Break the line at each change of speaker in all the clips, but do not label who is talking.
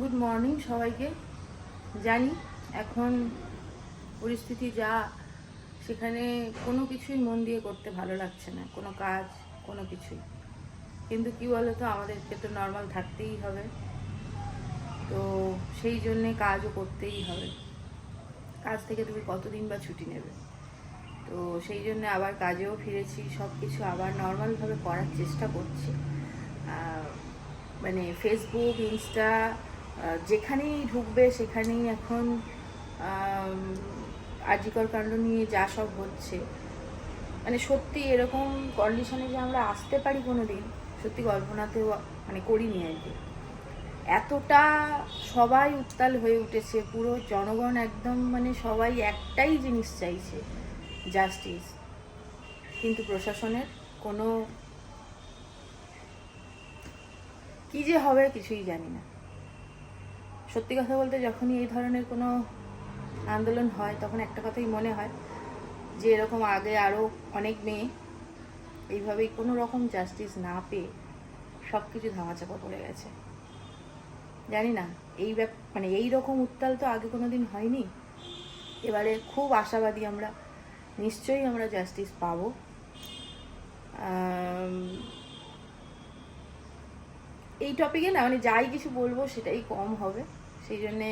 Good morning সবাইকে। জানি এখন পরিস্থিতি যা, সেখানে কোনো কিছুই মন দিয়ে করতে ভালো লাগছে না, কোনো কাজ, কোনো কিছুই। কিন্তু কি বলতো, আমাদেরকে তো নর্মাল থাকতেই হবে। তো সেই জন্যে কাজও করতেই হবে। কাজ থেকে তুমি কতদিন বা ছুটি নেবে? তো সেই জন্য আবার কাজেও ফিরেছি সব কিছু আবার নর্মালভাবে করার চেষ্টা করছি। মানে ফেসবুক ইনস্টা যেখানেই ঢুকবে সেখানেই এখন আর্জিকর কাণ্ড নিয়ে যা সব হচ্ছে। মানে সত্যি এরকম কন্ডিশনে যে আমরা আসতে পারি কোনো দিন সত্যি কল্পনাতেও মানে করিনি আর কি। এতটা সবাই উত্তাল হয়ে উঠেছে, পুরো জনগণ একদম মানে সবাই একটাই জিনিস চাইছে জাস্টিস কিন্তু প্রশাসনের কোনো কি যে হবে কিছুই জানি না। সত্যি কথা বলতে যখনই এই ধরনের কোনো আন্দোলন হয়, তখন একটা কথাই মনে হয় যে, এরকম আগে আরও অনেক মেয়ে এইভাবেই কোনো রকম জাস্টিস না পেয়ে সব কিছু ধামাচাপা পড়ে গেছে। জানি না, এই মানে এই রকম উত্তাল তো আগে কোনো দিন হয়নি। এবারে খুব আশাবাদী আমরা, নিশ্চয়ই আমরা জাস্টিস পাবো। এই টপিকে না মানে যাই কিছু বলব সেটাই কম হবে। সেই জন্যে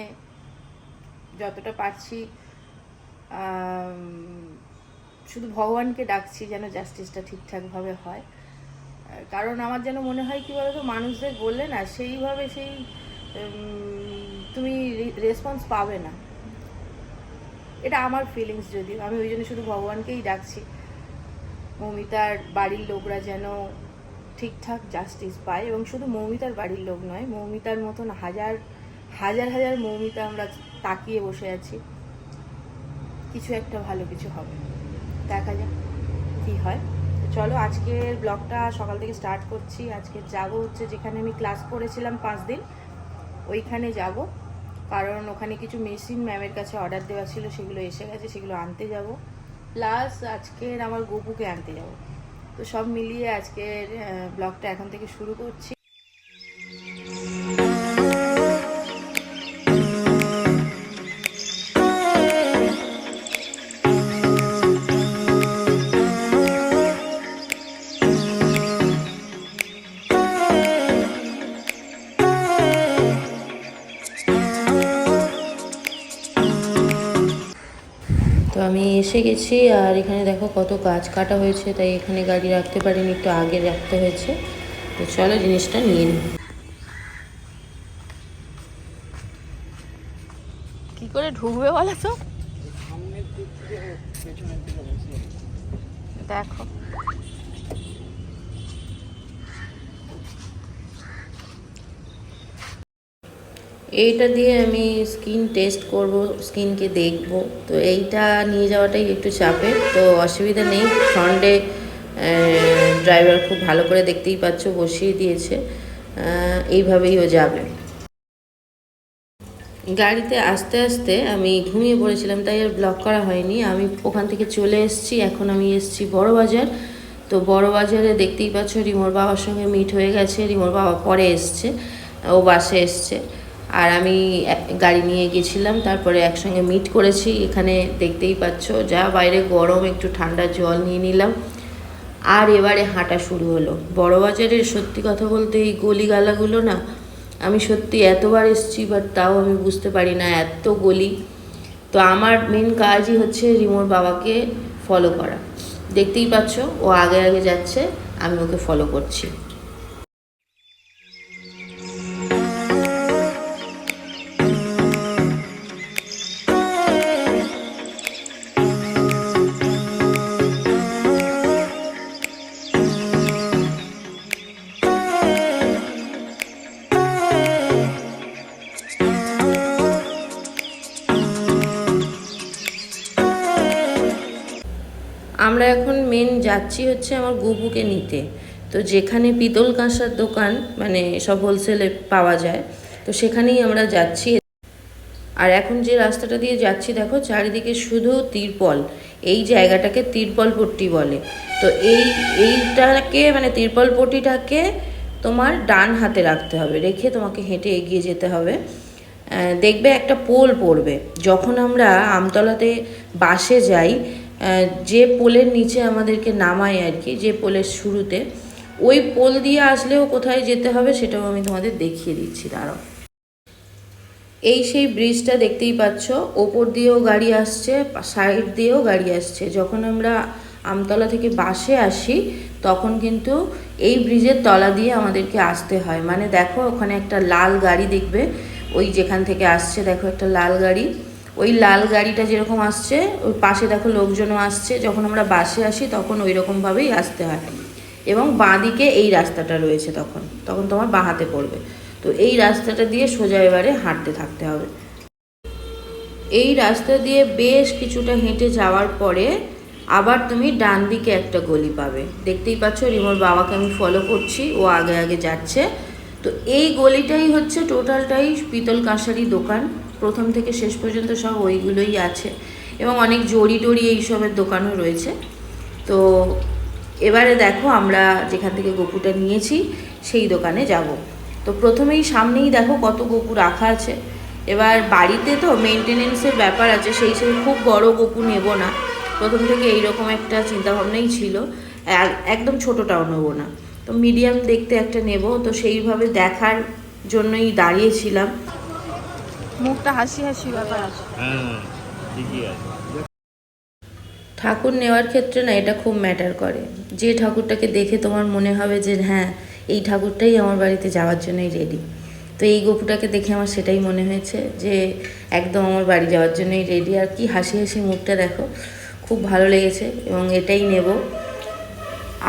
যতটা পারছি শুধু ভগবানকে ডাকছি যেন জাস্টিসটা ঠিকঠাকভাবে হয়। কারণ আমার যেন মনে হয় কি বলতো, মানুষদের বললে না, সেইভাবে সেই তুমি রেসপন্স পাবে না। এটা আমার ফিলিংস যদিও, আমি ওই জন্য শুধু ভগবানকেই ডাকছি। মৌমিতার বাড়ির লোকরা যেন ঠিকঠাক জাস্টিস পায় এবং শুধু মৌমিতার বাড়ির লোক নয়, মৌমিতার মতন হাজার হাজার হাজার মৌমিতা আমরা তাকিয়ে বসে আছি। কিছু একটা ভালো কিছু হবে। দেখা যাক কী হয়। চলো, আজকের ব্লগটা সকাল থেকে স্টার্ট করছি। আজকে যাব হচ্ছে যেখানে আমি ক্লাস করেছিলাম পাঁচ দিন, ওইখানে যাব। কারণ ওখানে কিছু মেশিন ম্যামের কাছে অর্ডার দেওয়া ছিল, সেগুলো এসে গেছে, সেগুলো আনতে যাব। প্লাস আজকের আমার গপুকে আনতে যাব। তো সব মিলিয়ে আজকের ব্লগটা এখন থেকে শুরু করছি। তো আমি এসে গেছি আর এখানে দেখো কত গাছ কাটা হয়েছে তাই এখানে গাড়ি রাখতে পারিনি একটু আগে রাখতে হয়েছে। তো চলো জিনিসটা নিয়ে নিই। কি করে ঢুকবে বলো তো? দেখো। এইটা দিয়ে আমি স্কিন টেস্ট করব স্কিনকে দেখব। তো এইটা নিয়ে যাওয়াটাই একটু চাপের তো অসুবিধা নেই ফ্রন্টে ড্রাইভার খুব ভালো করে দেখতেই পাচ্ছ, বসিয়ে দিয়েছে। এইভাবেই ও যাবে। গাড়িতে আস্তে আস্তে আমি ঘুমিয়ে পড়েছিলাম, তাই আর ব্লক করা হয়নি। আমি ওখান থেকে চলে এসেছি, এখন আমি এসেছি বড় বাজার তো বড় বাজারে দেখতেই পাচ্ছ, রিমোর বাবার সঙ্গে মিট হয়ে গেছে, রিমোর বাবা পরে এসছে, ও বাসে এসছে। আর আমি গাড়ি নিয়ে গেছিলাম, তারপরে একসঙ্গে মিট করেছি, এখানে দেখতেই পাচ্ছ, যা বাইরে গরম, একটু ঠান্ডা জল নিয়ে নিলাম। আর এবারে হাঁটা শুরু হলো। বড় বাজারের সত্যি কথা বলতে এই গলিগালাগুলো না, আমি সত্যি এতবার এসেছি বাট তাও আমি বুঝতে পারি না এত গলি। তো আমার মেন কাজই হচ্ছে রিমোর বাবাকে ফলো করা। দেখতেই পাচ্ছ, ও আগে আগে যাচ্ছে, আমি ওকে ফলো করছি। আমরা এখন মেন যাচ্ছি হচ্ছে আমার গুবুকে নিতে। তো যেখানে পিতল কাঁসার দোকান মানে সব হোলসেলে পাওয়া যায়, তো সেখানেই আমরা যাচ্ছি। আর এখন যে রাস্তাটা দিয়ে যাচ্ছি, দেখো চারিদিকে শুধু তিরপল। এই জায়গাটাকে তিরপল পট্টি বলে। তো এই, এইটাকে মানে তিরপল পট্টিটাকে তোমার ডান হাতে রাখতে হবে, রেখে তোমাকে হেঁটে এগিয়ে যেতে হবে। দেখবে একটা পোল পড়বে। যখন আমরা আমতলাতে বাসে যাই যে পোলের নিচে আমাদেরকে নামায় আর কি, যে পোলের শুরুতে, ওই পোল দিয়ে আসলেও কোথায় যেতে হবে সেটাও আমি তোমাদের দেখিয়ে দিচ্ছি, দাঁড়াও। এই সেই ব্রিজটা দেখতেই পাচ্ছ, ওপর দিয়েও গাড়ি আসছে সাইড দিয়েও গাড়ি আসছে। যখন আমরা আমতলা থেকে বাসে আসি, তখন কিন্তু এই ব্রিজের তলা দিয়ে আমাদেরকে আসতে হয়। মানে দেখো, ওখানে একটা লাল গাড়ি দেখবে, ওই যেখান থেকে আসছে, দেখো একটা লাল গাড়ি। ওই লাল গাড়িটা যেরকম আসছে, ওই পাশে দেখো লোকজনও আসছে, যখন আমরা বাসে আসি তখন ওই রকমভাবেই আসতে হয়। এবং বাঁদিকে এই রাস্তাটা রয়েছে তখন তখন তোমার বাঁ হাতে পড়বে। তো এই রাস্তাটা দিয়ে সোজা এবারে হাঁটতে থাকতে হবে। এই রাস্তা দিয়ে বেশ কিছুটা হেঁটে যাওয়ার পরে আবার তুমি ডান দিকে একটা গলি পাবে। দেখতেই পাচ্ছ, রিমোর বাবাকে আমি ফলো করছি, ও আগে আগে যাচ্ছে। তো এই গলিটাই হচ্ছে টোটালটাই পিতল কাঁসারি দোকান। প্রথম থেকে শেষ পর্যন্ত সব ওইগুলোই আছে এবং অনেক জড়ি টড়ি এইসবের দোকানও রয়েছে। তো এবারে দেখো আমরা যেখান থেকে গপুটা নিয়েছি, সেই দোকানে যাব। তো প্রথমেই সামনেই দেখো কত গপু রাখা আছে। এবার বাড়িতে তো মেনটেনেন্সের ব্যাপার আছে, সেই সেই খুব বড় গপু নেব না। প্রথম থেকে এইরকম একটা চিন্তাভাবনাই ছিল। একদম ছোটোটাও নেব না। তো মিডিয়াম দেখতে একটা নেব। তো সেইভাবে দেখার জন্যই দাঁড়িয়েছিলাম
মুখটা হাসি হাসি ব্যাপার আছে।
হ্যাঁ ঠিকই আছে।
ঠাকুর নেওয়ার ক্ষেত্রে না এটা খুব ম্যাটার করে। যে ঠাকুরটাকে দেখে তোমার মনে হবে যে হ্যাঁ এই ঠাকুরটাই আমার বাড়িতে যাওয়ার জন্যই রেডি তো এই গপুটাকে দেখে আমার সেটাই মনে হয়েছে যে একদম আমার বাড়ি যাওয়ার জন্যই রেডি আর কি হাসি হাসি মুখটা দেখো খুব ভালো লেগেছে এবং এটাই নেব।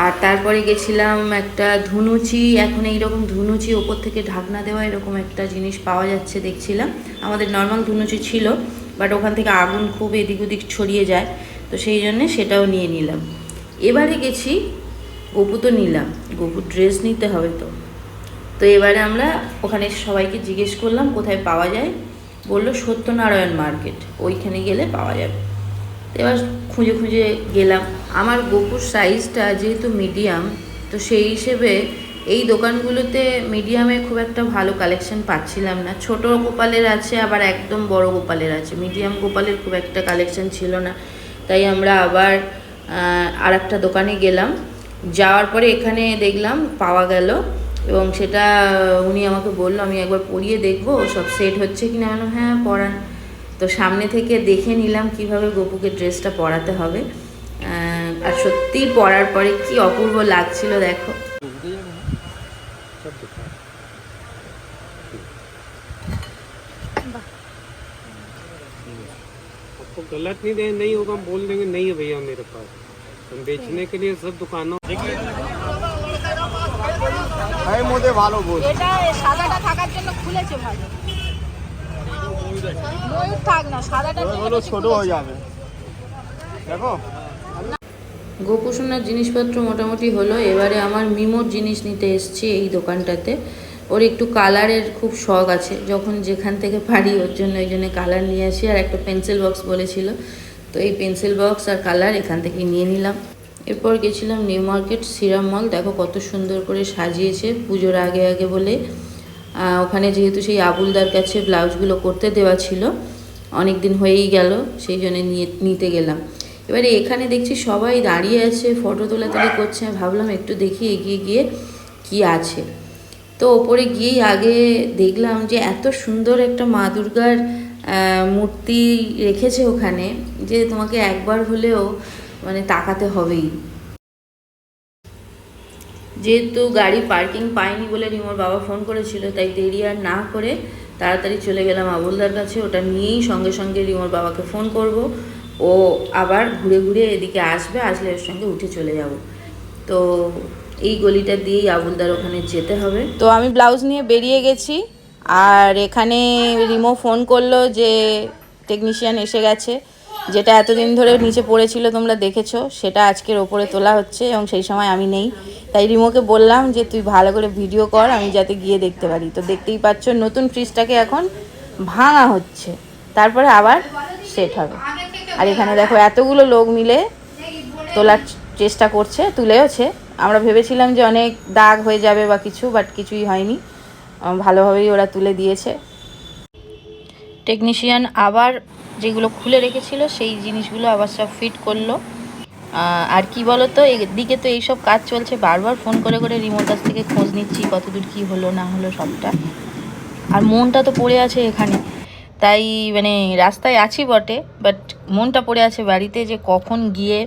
আর তারপরে গেছিলাম একটা ধুনুচি, এখন এইরকম ধুনুচি ওপর থেকে ঢাকনা দেওয়া এরকম একটা জিনিস পাওয়া যাচ্ছে দেখছিলাম। আমাদের নর্মাল ধুনুচি ছিল বাট ওখান থেকে আগুন খুব এদিক ওদিক ছড়িয়ে যায়, তো সেই জন্যে সেটাও নিয়ে নিলাম। এবারে গেছি, গপু তো নিলাম, গপুর ড্রেস নিতে হবে তো। তো এবারে আমরা ওখানে সবাইকে জিজ্ঞেস করলাম কোথায় পাওয়া যায়, বলল সত্যনারায়ণ মার্কেট ওইখানে গেলে পাওয়া যাবে। এবার খুঁজে খুঁজে গেলাম। আমার গোপুর সাইজটা যেহেতু মিডিয়াম তো সেই হিসেবে এই দোকানগুলোতে মিডিয়ামে খুব একটা ভালো কালেকশন পাচ্ছিলাম না। ছোট গোপালের আছে, আবার একদম বড় গোপালের আছে। মিডিয়াম গোপালের খুব একটা কালেকশন ছিল না। তাই আমরা আবার আর একটা দোকানে গেলাম। যাওয়ার পরে এখানে দেখলাম পাওয়া গেল এবং সেটা উনি আমাকে বলল, আমি একবার পরিয়ে দেখব, সব সেট হচ্ছে কি না হ্যাঁ পরান। তো সামনে থেকে দেখে নিলাম কিভাবে গপুকে ড্রেসটা পরাতে হবে আহ, আর সত্যি পরার পরে কি অপূর্ব লাগছিল দেখো
आपको गलत नहीं दे नहीं होगा हम बोल देंगे नहीं है भैया मेरे पास हम बेचने के लिए सब दुकानों
এই মধ্যে ভালো বল
এটা সাদাটা থাকার জন্য খুলেছে ভালো ময়ূর থাক না সাদাটা
হলো ছোট হয়ে যাবে। দেখো।
গোপুসোনার জিনিসপত্র মোটামুটি হলো এবারে আমার মিমোর জিনিস নিতে এসেছি এই দোকানটাতে। ওর একটু কালারের খুব শখ আছে যখন যেখান থেকে পারি ওর জন্য ওই জন্য কালার নিয়ে আসি আর একটা পেন্সিল বক্স বলেছিল। তো এই পেন্সিল বক্স আর কালার এখান থেকে নিয়ে নিলাম। এরপর গেছিলাম নিউ মার্কেট সিরাম মল। দেখো কত সুন্দর করে সাজিয়েছে পুজোর আগে আগে বলে। ওখানে যেহেতু সেই আবুলদার কাছে ব্লাউজগুলো করতে দেওয়া ছিল অনেক দিন হয়েই গেল, সেই জন্য নিয়ে, নিতে গেলাম। এবারে এখানে দেখছি সবাই দাঁড়িয়ে আছে ফটো তোলা তোলাতুলি করছে ভাবলাম একটু দেখি এগিয়ে গিয়ে কি আছে। তো ওপরে গিয়েই আগে দেখলাম যে এত সুন্দর একটা মা দুর্গার মূর্তি রেখেছে ওখানে, যে তোমাকে একবার হলেও মানে তাকাতে হবেই। যেহেতু গাড়ি পার্কিং পাইনি বলে রিমোর বাবা ফোন করেছিল, তাই দেরি আর না করে তাড়াতাড়ি চলে গেলাম আবুলদার কাছে। ওটা নিয়েই সঙ্গে সঙ্গে রিমোর বাবাকে ফোন করব। ও আবার ঘুরে ঘুরে এদিকে আসবে, আসলে ওর সঙ্গে উঠে চলে যাব। তো এই গলিটা দিয়েই আবুলদার ওখানে যেতে হবে।
তো আমি ব্লাউজ নিয়ে বেরিয়ে গেছি, আর এখানে রিমো ফোন করল যে টেকনিশিয়ান এসে গেছে, যেটা এতদিন ধরে নিচে পড়েছিল তোমরা দেখেছ, সেটা আজকের ওপরে তোলা হচ্ছে এবং সেই সময় আমি নেই। তাই রিমোকে বললাম যে তুই ভালো করে ভিডিও কর, আমি যাতে গিয়ে দেখতে পারি। তো দেখতেই পাচ্ছ নতুন ফ্রিজটাকে এখন ভাঙা হচ্ছে। তারপরে আবার সেট হবে। আর এখানে দেখো এতগুলো লোক মিলে তোলার চেষ্টা করছে, তুলেওছে।
আমরা ভেবেছিলাম যে অনেক দাগ হয়ে যাবে বা কিছু বাট কিছুই হয়নি। ভালোভাবেই ওরা তুলে দিয়েছে। টেকনিশিয়ান আবার যেগুলো খুলে রেখেছিল, সেই জিনিসগুলো আবার সব ফিট করল। আর কি বলো তো এদিকে তো এইসব কাজ চলছে, বারবার ফোন করে করে রিমোট কাছ থেকে খোঁজ নিচ্ছি, কতদূর কি হলো, না হলো সবটা। আর মনটা তো পড়ে আছে এখানে। তাই মানে রাস্তায় আছি বটে বাট মনটা পড়ে আছে বাড়িতে যে কখন গিয়ে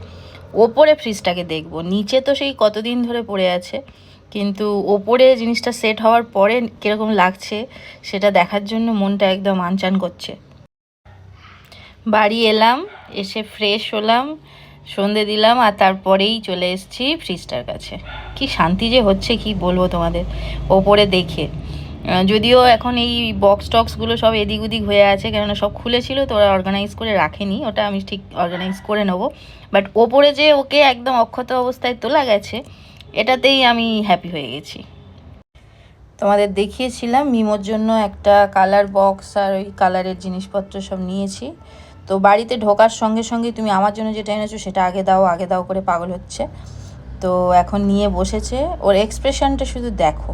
ওপরে ফ্রিজটাকে দেখব। নিচে তো সেই কতদিন ধরে পড়ে আছে, কিন্তু ওপরে জিনিসটা সেট হওয়ার পরে কীরকম লাগছে, সেটা দেখার জন্য মনটা একদম আনচান করছে। বাড়ি এলাম, এসে ফ্রেশ হলাম সন্ধে দিলাম আর তারপরেই চলে এসেছি ফ্রিজটার কাছে। কি শান্তি যে হচ্ছে, কি বলব তোমাদের? ওপরে দেখে। যদিও এখন এই বক্স টক্সগুলো সব এদিক ওদিক হয়ে আছে, কেননা সব খুলেছিল, তো ওরা অর্গানাইজ করে রাখেনি। ওটা আমি ঠিক অর্গানাইজ করে নেব। বাট ওপরে যে ওকে একদম অক্ষত অবস্থায় তোলা গেছে, এটাতেই আমি হ্যাপি হয়ে গেছি। তোমাদের দেখিয়েছিলাম, মিমোর জন্য একটা কালার বক্স আর ওই কালারের জিনিসপত্র সব নিয়েছি। তো বাড়িতে ঢোকার সঙ্গে সঙ্গে তুমি আমার জন্য যেটা এনেছো সেটা আগে দাও আগে দাও করে পাগল হচ্ছে। তো এখন নিয়ে বসেছে। ওর এক্সপ্রেশনটা শুধু দেখো।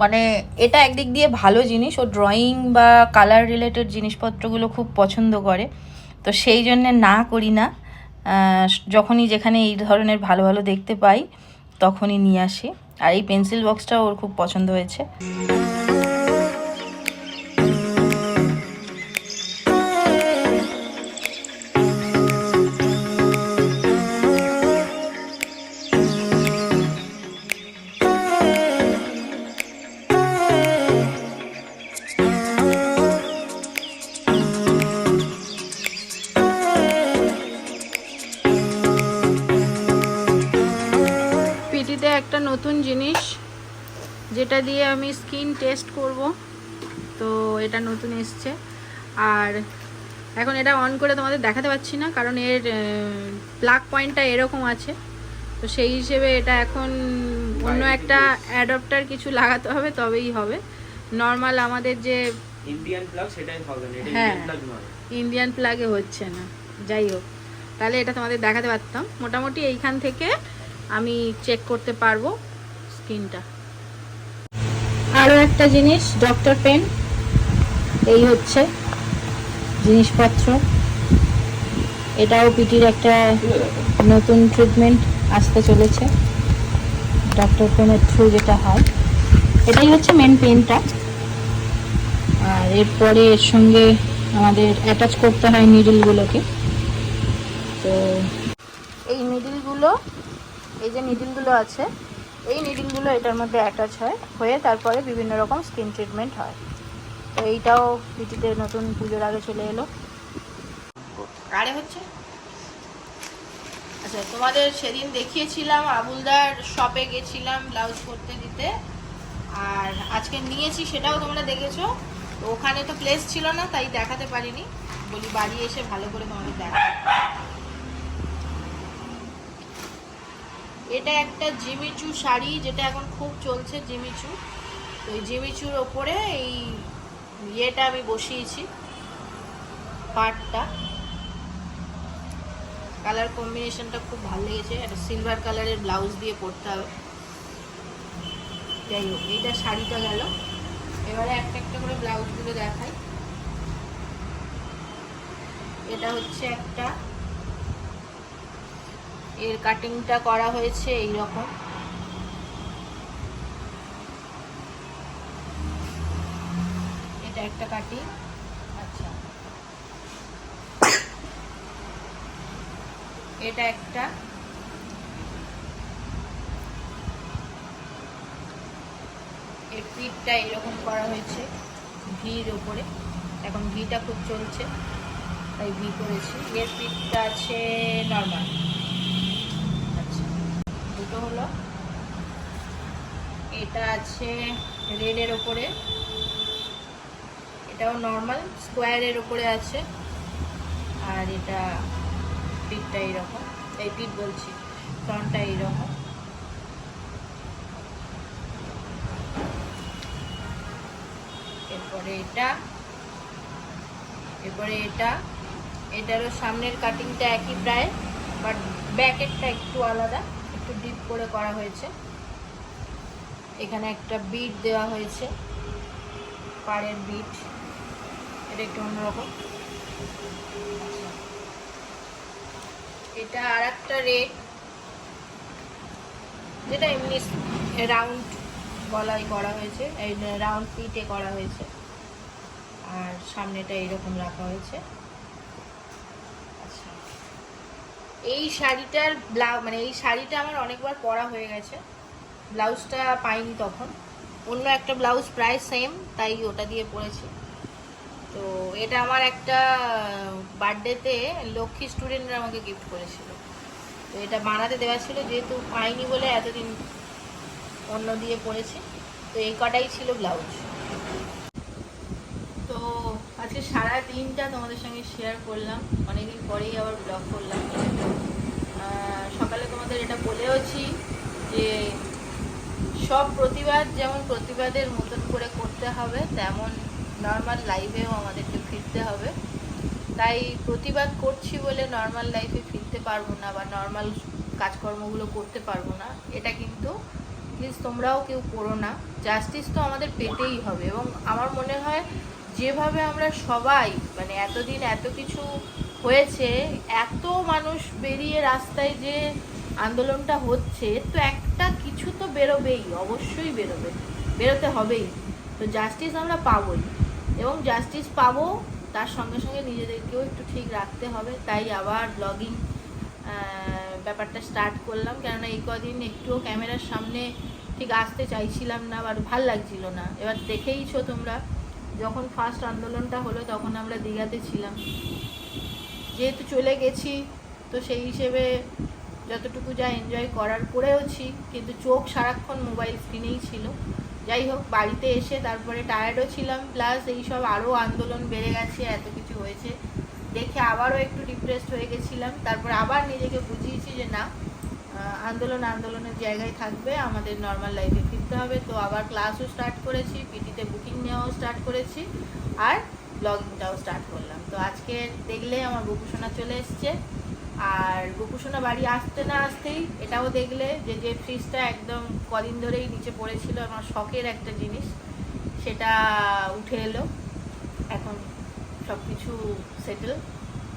মানে এটা একদিক দিয়ে ভালো জিনিস। ও ড্রয়িং বা কালার রিলেটেড জিনিসপত্রগুলো খুব পছন্দ করে। তো সেই জন্যে না করি না। যখনই যেখানে এই ধরনের ভালো ভালো দেখতে পাই, তখনই নিয়ে আসি। আর এই পেন্সিল বক্সটা ওর খুব পছন্দ হয়েছে। একটা নতুন জিনিস যেটা দিয়ে আমি স্কিন টেস্ট করব। তো এটা নতুন এসছে। আর এখন এটা অন করে তোমাদের দেখাতে পাচ্ছি না কারণ এর প্লাগ পয়েন্টটা এরকম আছে। তো সেই হিসেবে এটা এখন অন্য একটা অ্যাডাপ্টার কিছু লাগাতে হবে তবেই হবে। নর্মাল আমাদের যে
ইন্ডিয়ান সেটাই হবে না
হ্যাঁ
ইন্ডিয়ান প্লাগে
হচ্ছে না। যাই হোক তাহলে এটা তোমাদের দেখাতে পারতাম। মোটামুটি এইখান থেকে আমি চেক করতে পারব স্কিনটা। আরও একটা জিনিস ডক্টর পেন এই হচ্ছে জিনিসপত্র। এটাও পিটির একটা নতুন ট্রিটমেন্ট আসতে চলেছে। ডক্টর পেনের থ্রু যেটা হয়। এটাই হচ্ছে মেন পেনটা আর এরপরে এর সঙ্গে আমাদের অ্যাটাচ করতে হয় নিডলগুলোকে তো এই নিডলগুলো এই যে নিডিলগুলো আছে, এই নিডিলগুলো এটার মধ্যে অ্যাটাচ হয়, হয়ে তারপরে বিভিন্ন রকম স্কিন ট্রিটমেন্ট হয়। তো এইটাও পিটিতে নতুন পুজোর আগে চলে এলো। কারে হচ্ছে? আচ্ছা তোমাদের সেদিন দেখিয়েছিলাম আবুলদার শপে গেছিলাম ব্লাউজ করতে দিতে, আর আজকে নিয়েছি সেটাও তোমরা দেখেছ। ওখানে তো প্লেস ছিল না, তাই দেখাতে পারিনি। বলি বাড়ি এসে ভালো করে তোমাদের দেখা এটা একটা জিমিচু শাড়ি, যেটা এখন খুব চলছে জিমিচু। তো এই জিমিচুর ওপরে এই ইয়েটা আমি বসিয়েছি, পাটটা। কালার কম্বিনেশনটা খুব ভালো লেগেছে। একটা সিলভার কালারের ব্লাউজ দিয়ে পরতে হবে। যাই হোক, এইটা শাড়িটা গেল। এবারে একটা একটা করে ব্লাউজগুলো দেখাই। এটা হচ্ছে একটা এর কাটিংটা করা হয়েছে এই রকম এটা একটা কাটিং আচ্ছা। এটা একটা। এর পিঠটা এরকম করা হয়েছে ভির ওপরে। এখন ভিটা খুব চলছে, তাই ভি করেছি। এর পিঠটা আছে নর্মাল হলো। এটা আছে রেডের ওপরে। এটাও নর্মাল স্কোয়ারের ওপরে আছে। আর এটা পিঠটা এইরকম এই পিঠ বলছি ফ্রন্টটা এইরকম এরপরে এটা এরপরে এটা। এটারও সামনের কাটিংটা একই প্রায় বাট ব্যাকেরটা একটু আলাদা। একটু ডিপ করে করা হয়েছে। এখানে একটা বিট দেওয়া হয়েছে। পাড়ের বিট এটা একটু অন্যরকম। এটা আর একটা রেড যেটা এমনি রাউন্ড গলায় করা হয়েছে রাউন্ড পিটে করা হয়েছে। আর সামনেটা এইরকম রাখা হয়েছে আচ্ছা এই শাড়িটার ব্লাউ মানে এই শাড়িটা আমার অনেকবার পরা হয়ে গেছে। ব্লাউজটা পাইনি তখন। অন্য একটা ব্লাউজ প্রায় সেম তাই ওটা দিয়ে পরেছি। তো এটা আমার একটা বার্থডেতে লক্ষ্মী স্টুডেন্টরা আমাকে গিফট করেছিল। তো এটা বানাতে দেওয়া ছিল, যেহেতু পাইনি বলে এতদিন অন্য দিয়ে পরেছি। তো এই কটাই ছিল ব্লাউজ। আজকে সারা দিনটা তোমাদের সঙ্গে শেয়ার করলাম। অনেকদিন পরেই আবার ব্লগ করলাম। সকালে তোমাদের এটা বলেওছি যে সব প্রতিবাদ যেমন প্রতিবাদের মতন করে করতে হবে, তেমন নর্মাল লাইফেও আমাদেরকে ফিরতে হবে। তাই প্রতিবাদ করছি বলে নর্মাল লাইফে ফিরতে পারব না বা নর্মাল কাজকর্মগুলো করতে পারব না। এটা কিন্তু প্লিজ তোমরাও কেউ করো না। জাস্টিস তো আমাদের পেতেই হবে এবং আমার মনে হয় যেভাবে আমরা সবাই মানে এতদিন এত কিছু হয়েছে, এত মানুষ বেরিয়ে রাস্তায় যে আন্দোলনটা হচ্ছে, তো একটা কিছু তো বেরোবেই, অবশ্যই বেরোবে, বেরোতে হবেই। তো জাস্টিস আমরা পাবোই এবং জাস্টিস পাবো, তার সঙ্গে সঙ্গে নিজেদেরকেও একটু ঠিক রাখতে হবে, তাই আবার ব্লগিং ব্যাপারটা স্টার্ট করলাম। কেননা এই কদিন একটুও ক্যামেরার সামনে ঠিক আসতে চাইছিলাম না আর ভালো লাগছিল না। এবার দেখেইছো তোমরা। যখন ফার্স্ট আন্দোলনটা হলো, তখন আমরা দীঘাতে ছিলাম। যেহেতু চলে গেছি, তো সেই হিসেবে যতটুকু যা এনজয় করার করেওছি, কিন্তু চোখ সারাক্ষণ মোবাইল স্ক্রিনেই ছিল। যাই হোক, বাড়িতে এসে তারপরে টায়ার্ডও ছিলাম প্লাস এইসব আরও আন্দোলন বেড়ে গেছে, এত কিছু হয়েছে। দেখে আবারও একটু ডিপ্রেসড হয়ে গেছিলাম। তারপর আবার নিজেকে বুঝিয়েছি যে না আন্দোলন আন্দোলনের জায়গায় থাকবে, আমাদের নর্মাল লাইফে ফিরতে হবে। তো আবার ক্লাসও স্টার্ট করেছি পিটিতে বুকিং নেওয়াও স্টার্ট করেছি, আর ব্লগিংটাও স্টার্ট করলাম। তো আজকে দেখলে আমার গোপুসোনা চলে এসছে। আর গোপুসোনা বাড়ি আসতে না আসতেই এটাও দেখলে যে যে ফ্রিজটা একদম কদিন ধরেই নিচে পড়েছিল, আমার শখের একটা জিনিস, সেটা উঠে এলো। এখন সব কিছু সেটেল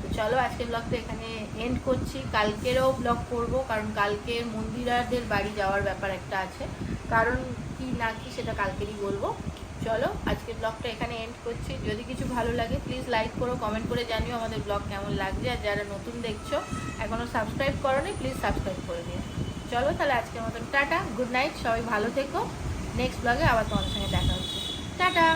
তো চলো আজকের ব্লগটা এখানে এন্ড করছি। কালকেরও ব্লগ করব, কারণ কালকে মন্দিরাদের বাড়ি যাওয়ার ব্যাপার একটা আছে। কারণ কি না কি সেটা কালকেরই বলব। চলো, আজকের ব্লগটা এখানে এন্ড করছি। যদি কিছু ভালো লাগে প্লিজ লাইক করো কমেন্ট করে জানিও আমাদের ব্লগ কেমন লাগছে। আর যারা নতুন দেখছ এখনও সাবস্ক্রাইব করো প্লিজ সাবস্ক্রাইব করে দিও। চলো তাহলে আজকের মতন, টাটা গুড নাইট সবাই ভালো থেকো। নেক্সট ব্লগে আবার তোমার সঙ্গে দেখা হচ্ছে। টাটা!